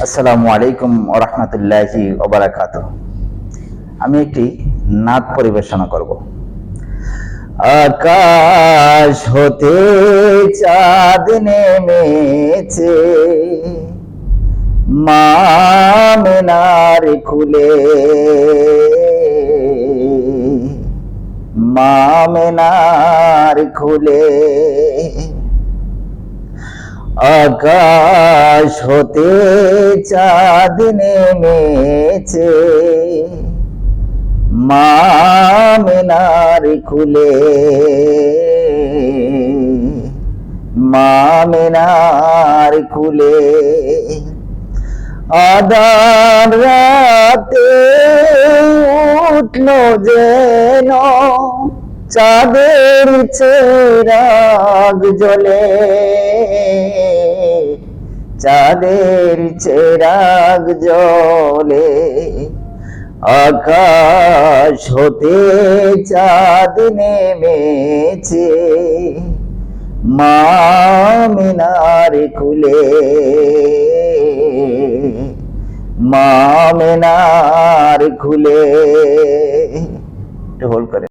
আসসালামু আলাইকুম ওরহমতুল্লাহি ওবরাকাত আমি একটি নাদ পরিবেশনা করব। আকাশ হতে চাঁদ নেমেছে, মামিনার খুলে। মামিনার খুলে। আকাশ হতে চাঁদ নেমেছে। মামিনার খুলে। মামিনার খুলে। আদার রাতে উঠল যেন চাঁদের চেরাগ জ্বলে। চাঁদের চেরাগ জ্বলে। আকাশ হতে চাঁদ নেমেছে। মামিনার খুলে। মামিনার খুলে। হোল্ড করে।